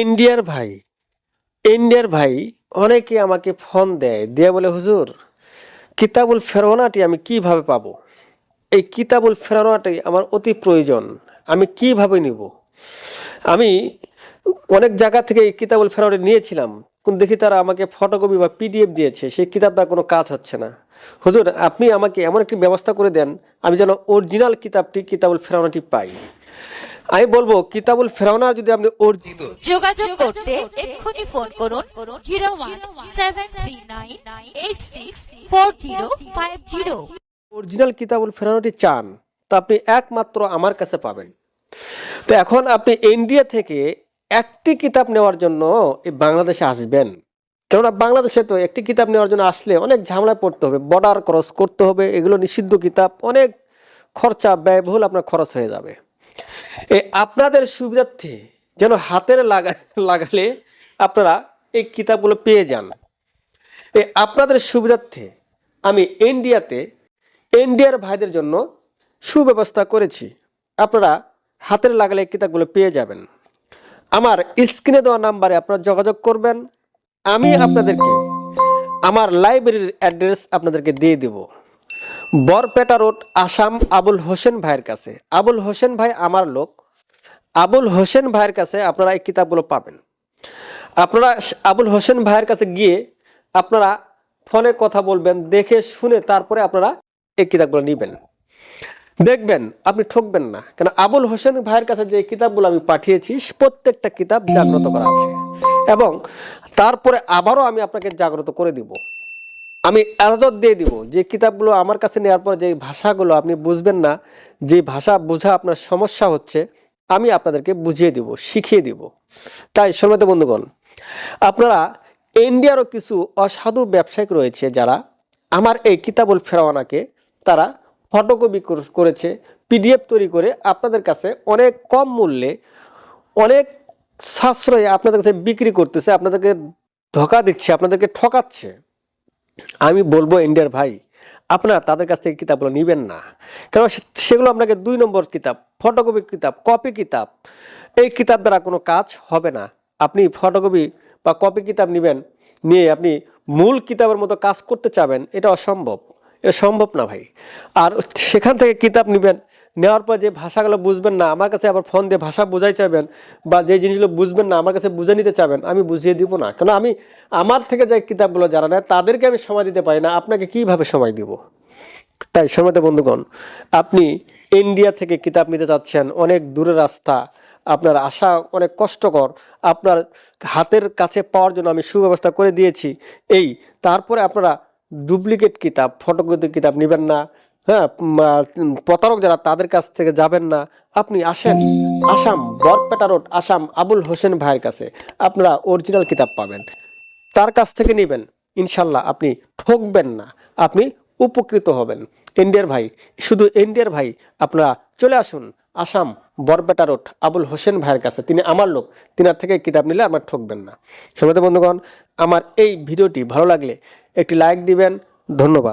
ইন্ডিয়ার ভাই ইন্ডিয়ার ভাই অনেকে আমাকে ফোন দেয়, দিয়ে বলে, হুজুর, কিতাবুল ফেরোনাটি আমি কীভাবে পাবো? এই কিতাবুল ফেরোনাটি আমার অতি প্রয়োজন, আমি কীভাবে নিব? আমি অনেক জায়গা থেকে এই কিতাবুল ফেরোনাটি নিয়েছিলাম কোন দেখি তারা আমাকে ফটোকপি বা পিডিএফ দিয়েছে, সেই কিতাবটা কোনো কাজ হচ্ছে না। হুজুর, আপনি আমাকে এমন একটি ব্যবস্থা করে দেন, আমি যেন অরিজিনাল কিতাবটি কিতাবুল ফেরোনাটি পাই। আমি বলব কিতাবুল ফেরোনা যদি আপনি অরিজিনাল যোগাযোগ করতে এক্ষুনি ফোন করুন zero one seven three nine eight six four zero five zero. Original কিতাবুল ফেরানোটি চান তা আপনি একমাত্র আমার কাছে পাবেন। তো এখন আপনি ইন্ডিয়া থেকে একটি কিতাব নেওয়ার জন্য এই বাংলাদেশে আসবেন। কেননা বাংলাদেশে তো একটি কিতাব নেওয়ার জন্য আসলে অনেক ঝামেলায় পড়তে হবে বর্ডার ক্রস করতে হবে এগুলো নিষিদ্ধ কিতাব অনেক খরচা ব্যয়বহুল আপনার খরচ হয়ে যাবে। আপনাদের সুবিধার্থে যেন হাতের লাগা, লাগালে আপনারা এই কিতাবগুলো পেয়ে যান। এই আপনাদের সুবিধার্থে আমি ইন্ডিয়াতে, ইন্ডিয়ার ভাইদের জন্য সুব্যবস্থা করেছি। আপনারা হাতের লাগালে এই কিতাবগুলো পেয়ে যাবেন। আমার স্ক্রিনে দেওয়া নাম্বারে আপনারা যোগাযোগ করবেন। আমি আপনাদেরকে, আমার লাইব্রেরির অ্যাড্রেস আপনাদেরকে দিয়ে দেব। বরপেটা রোড, আসাম, আবুল হোসেন ভাইয়ের কাছে। আবুল হোসেন ভাই আমার লোক। আবুল হোসেন ভাইয়ের কাছে আপনারা এই কিতাবগুলো পাবেন। আপনারা আবুল হোসেন ভাইয়ের কাছে গিয়ে আপনারা ফোনে কথা বলবেন, দেখে শুনে তারপরে আপনারা এই কিতাবগুলো নেবেন। দেখবেন, আপনি ঠকবেন না। কেন, আবুল হোসেন ভাইয়ের কাছে যে কিতাবগুলো আমি পাঠিয়েছি, প্রত্যেকটা কিতাব জাগ্রত করা আছে। এবং তারপরে আবারও আমি আপনাকে জাগ্রত করে দিব। আমি এজাজত দিয়ে দিব যে কিতাবগুলো আমার কাছে নেওয়ার পর যে ভাষাগুলো আপনি বুঝবেন না, যে ভাষা বোঝা আপনার সমস্যা হচ্ছে, আমি আপনাদেরকে বুঝিয়ে দিব, শিখিয়ে দিব। তাই সম্মানিত বন্ধুগণ, আপনারা ইন্ডিয়ারও কিছু অসাধু ব্যবসায়িক রয়েছে যারা আমার এই কিতাবুল ফেরাওয়ানাকে তারা ফটোকপি করেছে পিডিএফ তৈরি করে আপনাদের কাছে অনেক কম মূল্যে, অনেক সাশ্রয়ে আপনাদের কাছে বিক্রি করতেছে, আপনাদেরকে ধোকা দিচ্ছে, আপনাদেরকে ঠকাচ্ছে। আমি বলব ইন্ডিয়ার ভাই, আপনারা তাদের কাছ থেকে কিতাবগুলো নেবেন না। কারণ সেগুলো আপনাকে দুই নম্বর কিতাব ফটোকপি কিতাব কপি কিতাব, এই কিতাব দ্বারা কোনো কাজ হবে না। আপনি ফটোকপি বা কপি কিতাব নেবেন, নিয়ে আপনি মূল কিতাবের মতো কাজ করতে চাবেন, এটা অসম্ভব। এটা সম্ভব না ভাই। আর সেখান থেকে কিতাব নেবেন, নেওয়ার পর যে ভাষাগুলো বুঝবেন না, আমার কাছে আবার ফোন দিয়ে ভাষা বোঝাই চাবেন বা যে জিনিসগুলো বুঝবেন না, আমার কাছে বুঝে নিতে চাবেন আমি বুঝিয়ে দিব না। কেন আমি আমার থেকে যে কিতাবগুলো যারা নেয়, তাদেরকে আমি সময় দিতে পারি না। আপনাকে কীভাবে সময় দিব? তাই সময়তে বন্ধুগণ, আপনি ইন্ডিয়া থেকে কিতাব নিতে চাচ্ছেন, অনেক দূরের রাস্তা, আপনার আসা অনেক কষ্টকর, আপনার হাতের কাছে পাওয়ার জন্য আমি সুব্যবস্থা করে দিয়েছি, এই তারপরে আপনারা ডুপ্লিকেট কিতাব, ফটোকপি কিতাব নেবেন না হ্যাঁ প্রতারক যারা, তাদের কাছ থেকে যাবেন না। আপনি আসেন, আসাম, বরপেটা রোড, আসাম, আবুল হোসেন ভাইয়ের কাছে। আপনারা অরিজিনাল কিতাব পাবেন। তার কাছ থেকে নেবেন। ইনশাল্লাহ আপনি ঠকবেন না। আপনি উপকৃত হবেন। ইন্ডিয়ার ভাই, শুধু ইন্ডিয়ার ভাই, আপনারা চলে আসুন আসাম বরপেটা রোড, আবুল হোসেন ভাইয়ের কাছে। তিনি আমার লোক, তিনার থেকে কিতাব নিলে আমার ঠকবেন না। সবাই বন্ধুগণ, আমার এই ভিডিওটি ভালো লাগলে একটি লাইক দিবেন। ধন্যবাদ।